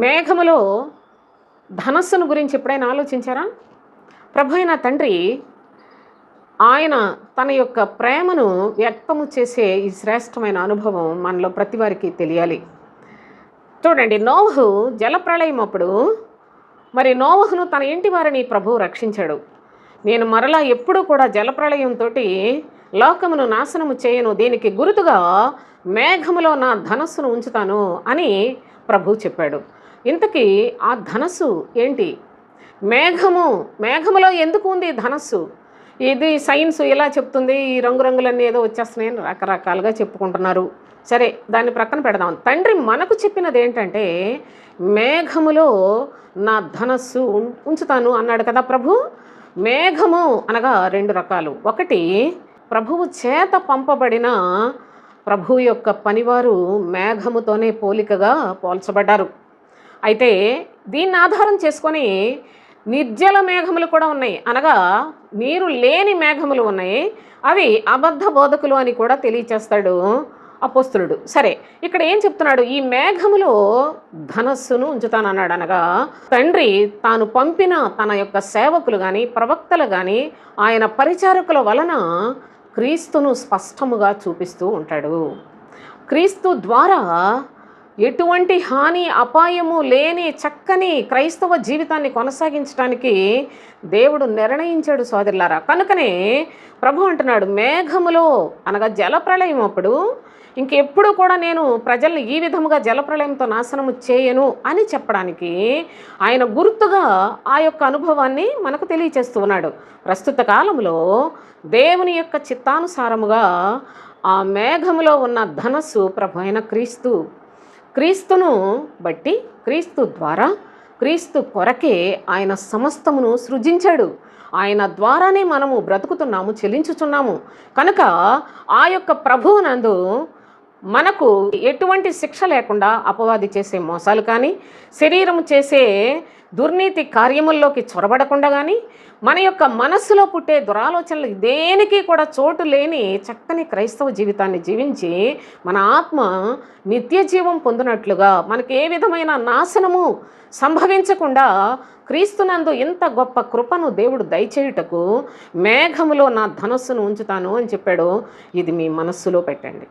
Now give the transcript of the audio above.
మేఘములో ధనస్సును గురించి ఎప్పుడైనా ఆలోచించారా? ప్రభు అయిన తండ్రి ఆయన తన యొక్క ప్రేమను వ్యక్తము చేసే ఈ శ్రేష్టమైన అనుభవం మనలో ప్రతి వారికి తెలియాలి. చూడండి నోవహు జలప్రళయం అప్పుడు మరి నోవహును తన ఇంటి వారిని ప్రభువు రక్షించాడు. నేను మరలా ఎప్పుడూ కూడా జలప్రళయంతో లోకమును నాశనము చేయను దీనికి గుర్తుగా మేఘములో నా ధనస్సును ఉంచుతాను అని ప్రభు చెప్పాడు. ఇంతకీ ఆ ధనస్సు ఏంటి? మేఘము మేఘములో ఎందుకు ఉంది ధనస్సు? ఇది సైన్స్ ఇలా చెప్తుంది ఈ రంగురంగులన్నీ ఏదో వచ్చేస్తున్నాయని రకరకాలుగా చెప్పుకుంటున్నారు. సరే దాన్ని ప్రక్కన పెడదాం. తండ్రి మనకు చెప్పినది ఏంటంటే మేఘములో నా ధనస్సు ఉం- ఉంచుతాను అన్నాడు కదా ప్రభు. మేఘము అనగా రెండు రకాలు. ఒకటి ప్రభువు చేత పంపబడిన ప్రభు యొక్క పనివారు మేఘముతోనే పోలికగా పోల్చబడ్డారు. అయితే దీన్ని ఆధారం చేసుకొని నిర్జల మేఘములు కూడా ఉన్నాయి. అనగా నీరు లేని మేఘములు ఉన్నాయి. అవి అబద్ధ బోధకులు అని కూడా తెలియచేస్తాడు అపోస్తులుడు. సరే ఇక్కడ ఏం చెప్తున్నాడు? ఈ మేఘములో ధనస్సును ఉంచుతానన్నాడు. అనగా తండ్రి తాను పంపిన తన యొక్క సేవకులు కానీ ప్రవక్తలు కానీ ఆయన పరిచారకుల వలన క్రీస్తును స్పష్టముగా చూపిస్తూ ఉంటాడు. క్రీస్తు ద్వారా ఎటువంటి హాని అపాయము లేని చక్కని క్రైస్తవ జీవితాన్ని కొనసాగించడానికి దేవుడు నిర్ణయించాడు సోదరులారా. కనుకనే ప్రభు అంటున్నాడు మేఘములో అనగా జలప్రళయం అప్పుడు ఇంకెప్పుడు కూడా నేను ప్రజల్ని ఈ విధముగా జలప్రళయంతో నాశనము చేయను అని చెప్పడానికి ఆయన గుర్తుగా ఆ యొక్క అనుభవాన్ని మనకు తెలియచేస్తూ ఉన్నాడు. ప్రస్తుత కాలంలో దేవుని యొక్క చిత్తానుసారముగా ఆ మేఘములో ఉన్న ధనస్సు ప్రభు అయిన క్రీస్తు క్రీస్తును బట్టి క్రీస్తు ద్వారా క్రీస్తు కొరకే ఆయన సమస్తమును సృజించాడు. ఆయన ద్వారానే మనము బ్రతుకుతున్నాము చెల్లించుచున్నాము. కనుక ఆ యొక్క ప్రభువునందు మనకు ఎటువంటి శిక్ష లేకుండా అపవాది చేసే మోసాలు కానీ శరీరం చేసే దుర్నీతి కార్యముల్లోకి చొరబడకుండా కానీ మన యొక్క మనస్సులో పుట్టే దురాలోచనలు దేనికి కూడా చోటు లేని చక్కని క్రైస్తవ జీవితాన్ని జీవించి మన ఆత్మ నిత్య జీవం పొందినట్లుగా మనకి ఏ విధమైన నాశనము సంభవించకుండా క్రీస్తునందు ఇంత గొప్ప కృపను దేవుడు దయచేయుటకు మేఘములో నా ధనస్సును ఉంచుతాను అని చెప్పాడు. ఇది మీ మనస్సులో పెట్టండి.